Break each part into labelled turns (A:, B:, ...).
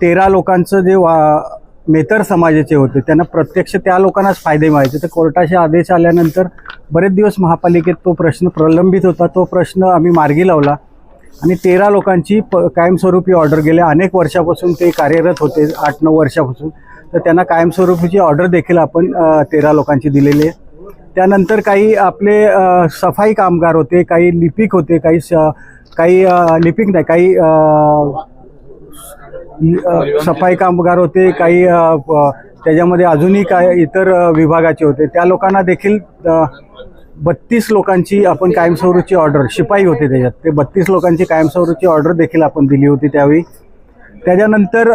A: तेरा लोकांचं जे वा मेतर समाजाचे होते त्यांना प्रत्यक्ष त्या लोकांनाच फायदे मिळायचे. तर कोर्टाचे आदेश आल्यानंतर बरेच दिवस महापालिकेत तो प्रश्न प्रलंबित होता. तो प्रश्न आम्ही मार्गी लावला आणि तेरा लोकांची प कायमस्वरूपी ऑर्डर गेल्या अनेक वर्षापासून ते कार्यरत होते आठ नऊ वर्षापासून. तर त्यांना कायमस्वरूपीची ऑर्डर देखील आपण तेरा लोकांची दिलेली आहे. त्यानंतर काही आपले सफाई कामगार होते काही लिपिक होते काही स काही लिपिक नाही काही सफाई कामगार होते काही त्याच्यामध्ये अजूनही काय इतर विभागाचे होते. त्या लोकांना देखील बत्तीस लोकांची आपण कायमस्वरूपची ऑर्डर शिपाई होते त्याच्यात. ते बत्तीस लोकांची कायमस्वरूपची ऑर्डर देखील आपण दिली होती त्यावेळी. त्याच्यानंतर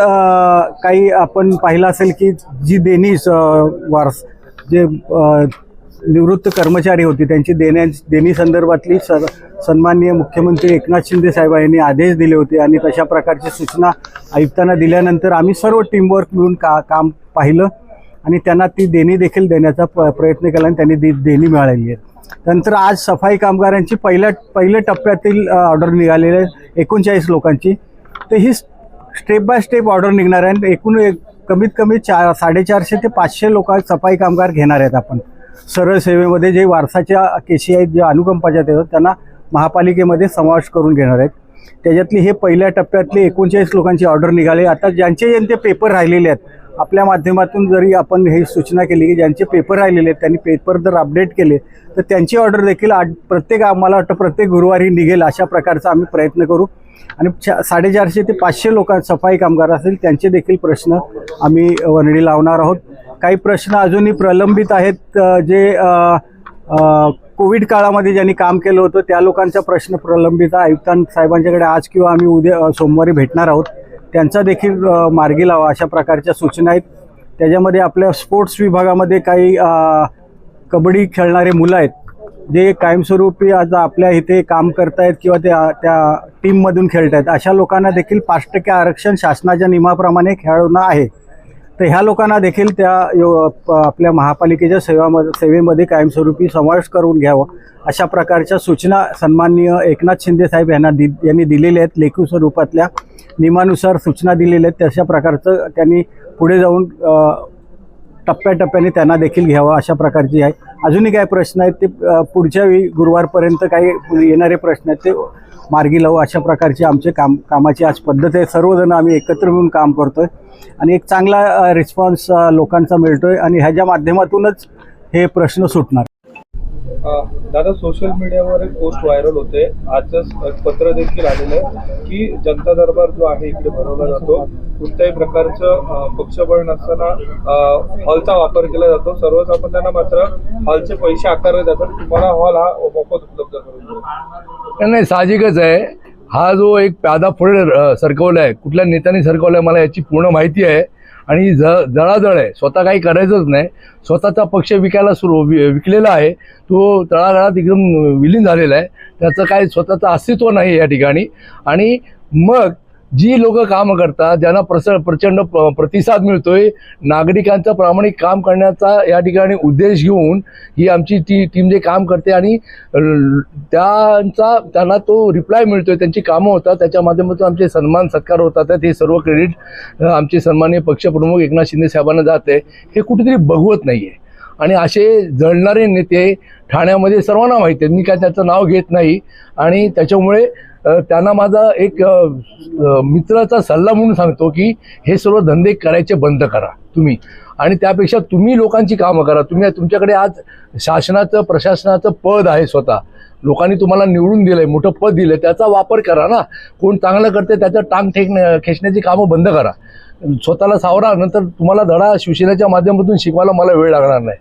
A: काही आपण पाहिलं असेल की जी देणी वारस जे निवृत्त कर्मचारी होती. त्यांची देण्या देणी संदर्भातली स सन्माननीय मुख्यमंत्री एकनाथ शिंदे साहेब यांनी आदेश दिले होते आणि तशा प्रकारची सूचना आयुक्तांना दिल्यानंतर आम्ही सर्व टीमवर्क मिळून का काम पाहिलं आणि त्यांना ती देणी देखील देण्याचा प प्रयत्न केला आणि त्यांनी दी देणी मिळालेली आहे त्यानंतर आज सफाई कामगारांची पहिल्या पहिल्या टप्प्यातील ऑर्डर निघालेली आहे एकोणचाळीस लोकांची. तर ही स्टेप बाय स्टेप ऑर्डर निघणार आहे आणि एकूण एक कमीत कमी चार साडेचारशे ते पाचशे लोक सफाई कामगार घेणार आहेत आपण. सरळ सेवेमध्ये जे वारसाच्या केशी आहेत जे अनुकंपाच्या आहेत त्यांना महापालिकेमध्ये समावेश करून घेणार आहेत. त्याच्यातली हे पहिल्या टप्प्यातले एकोणचाळीस लोकांची ऑर्डर निघाले. आता ज्यांचे ज्यांचे पेपर राहिलेले आहेत आपल्या माध्यमातून जरी आपण हे सूचना केली की ज्यांचे पेपर राहिलेले आहेत त्यांनी पेपर जर अपडेट केले तर त्यांची ऑर्डर देखील आठ प्रत्येक आम्हाला वाटतं प्रत्येक गुरुवारी निघेल अशा प्रकारचा आम्ही प्रयत्न करू. आणि साडेचारशे ते पाचशे लोकां सफाई कामगार असतील त्यांचे देखील प्रश्न आम्ही वर्णी लावणार आहोत. काही प्रश्न अजूनही प्रलंबित आहेत जे कोविड काळामध्ये ज्यांनी काम केलं होतं त्या लोकांचा प्रश्न प्रलंबित आहे. आयुक्तां साहेबांच्याकडे आज किंवा आम्ही उद्या सोमवारी भेटणार आहोत. त्यांचा देखील मार्गी लावा अशा प्रकारच्या सूचना आहेत. त्याच्यामध्ये आपल्या स्पोर्ट्स विभागामध्ये काही कबड्डी खेळणारे मुलं आहेत जे कायमस्वरूपी आज आपल्या इथे काम करतायत किंवा त्या त्या टीममधून खेळत आहेत अशा लोकांना देखील पाच टक्के आरक्षण शासनाच्या नियमाप्रमाणे खेळवणं आहे. तर ह्या लोकांना देखील त्या यो- आपल्या महापालिकेच्या सेवामध्ये सेवेमध्ये कायमस्वरूपी समावेश करून घ्यावं अशा प्रकारच्या सूचना सन्माननीय एकनाथ शिंदे साहेब यांना दि यांनी दिलेल्या आहेत. लेखी स्वरूपातल्या नियमानुसार सूचना दिलेल्या आहेत. तशा प्रकारचं त्यांनी पुढे जाऊन टप्प्याटप्प्याने त्यांना देखील घ्यावं अशा प्रकारची आहे. अजूनही काय प्रश्न आहेत ते पुढच्या वेळी गुरुवारपर्यंत काही येणारे प्रश्न आहेत ते मार्गी लावू. अशा प्रकारची आमचे काम कामाची आज पद्धत आहे. सर्वजण आम्ही एकत्र मिळून काम करतो आहे आणि एक चांगला रिस्पॉन्स लोकांचा मिळतो आहे आणि ह्याच्या माध्यमातूनच हे प्रश्न सुटणार.
B: दादा सोशल मीडियावर एक पोस्ट व्हायरल होते. आजच पत्र देखील आलेलं आहे की जनता दरबार जो आहे इकडे भरवला जातो. कुठल्याही प्रकारचं पक्षबळ नसताना हॉलचा वापर केला जातो. सर्वसामान्यांना मात्र हॉलचे पैसे आकारले जातात. तुम्हाला हॉल हा मोफत उपलब्ध करून
C: नाही, साहजिकच आहे. हा जो एक प्यादा पुढे सरकवला आहे कुठल्या नेत्याने सरकवला आहे मला याची पूर्ण माहिती आहे. आणि ज जळाजळ आहे. स्वतः काही करायचंच नाही. स्वतःचा पक्ष विकायला सुरू वि विकलेला आहे. तो तळागाळात एकदम विलीन झालेला आहे. त्याचं काही स्वतःचं अस्तित्व नाही या ठिकाणी. आणि मग जी लोक काम करतात ज्यांना प्रस प्रचंड प्रतिसाद मिळतोय नागरिकांचं प्रामाणिक काम करण्याचा या ठिकाणी उद्देश घेऊन ही आमची ती टीम जे काम करते आणि त्यांचा त्यांना तो रिप्लाय मिळतोय त्यांची कामं होतात त्याच्या माध्यमातून आमचे सन्मान सत्कार होतात. हे सर्व क्रेडिट आमचे सन्माननीय पक्षप्रमुख एकनाथ शिंदे साहेबांना जाते. हे कुठेतरी बघवत नाही आहे आणि असे जळणारे नेते ठाण्यामध्ये सर्वांना माहिती आहेत. मी काय त्याचं नाव घेत नाही. आणि त्याच्यामुळे त्यांना माझा एक मित्राचा सल्ला म्हणून सांगतो की हे सर्व धंदे करायचे बंद करा तुम्ही. आणि त्यापेक्षा तुम्ही लोकांची कामं करा. तुम्ही तुमच्याकडे आज शासनाचं प्रशासनाचं पद आहे स्वतः. लोकांनी तुम्हाला निवडून दिलंय मोठं पद दिलं त्याचा वापर करा ना. कोण चांगलं करते त्याचं टांग ठेक खेचण्याची कामं बंद करा. स्वतःला सावरा नंतर तुम्हाला धडा शिवसेनेच्या माध्यमातून शिकवायला मला वेळ लागणार नाही.